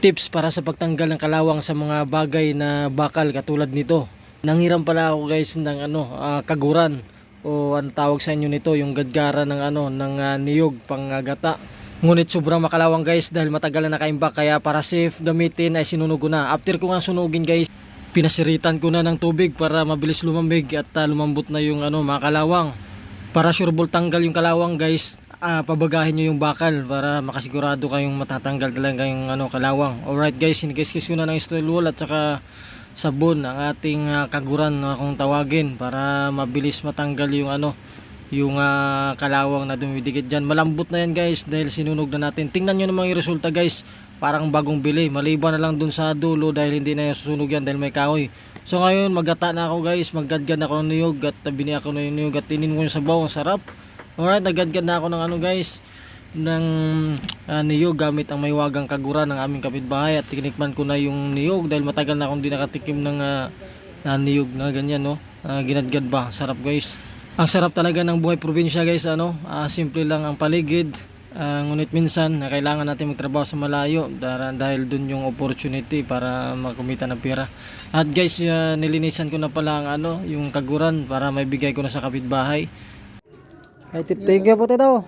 tips para sa pagtanggal ng kalawang sa mga bagay na bakal katulad nito. Nanghiram pala ako guys ng ano, ah, kaguran o ano tawag sa inyo nito, yung gadgara ng ano ng ah, niyog panggata. Ngunit sobrang makalawang guys dahil matagal na nakaimbak kaya para safe gamitin ay sinunog na. After ko nga sunugin guys, pinasiritan ko na ng tubig para mabilis lumambig at ah, lumambot na yung ano mga kalawang. Para sure ball tanggal yung kalawang guys, ah, pabagahin nyo yung bakal para makasigurado kayong matatanggal talaga yung ano, kalawang. Alright guys, sinikis-kis ko na ng steel wool at saka sabon ang ating ah, kaguran na kung tawagin para mabilis matanggal yung ano yung ah, kalawang na dumidikit dyan. Malambot na yan guys dahil sinunog na natin. Tingnan nyo naman yung resulta guys. Parang bagong bili. Maliban na lang dun sa dulo dahil hindi na susunog yan dahil may kahoy. So ngayon magata na ako guys. Maggadgad ako ng niyog at bini ako ng niyog at tinin ko yung sabaw. Ang sarap. Alright, naggadgad na ako ng ano guys ng ah, niyog gamit ang may wagang kagura ng aming kapitbahay. At tinikman ko na yung niyog dahil matagal na akong di nakatikim ng ah, na niyog na ganyan no? Ah, ginadgad ba? Sarap guys. Ang sarap talaga ng buhay probinsya guys ano? Ah, simple lang ang paligid. Ah, ngunit minsan na kailangan natin magtrabaho sa malayo dahil, dun yung opportunity para makumita ng pera. At guys ah, nilinisan ko na pala ang ano yung kaguran para may bigay ko na sa kapitbahay ay thank you po daw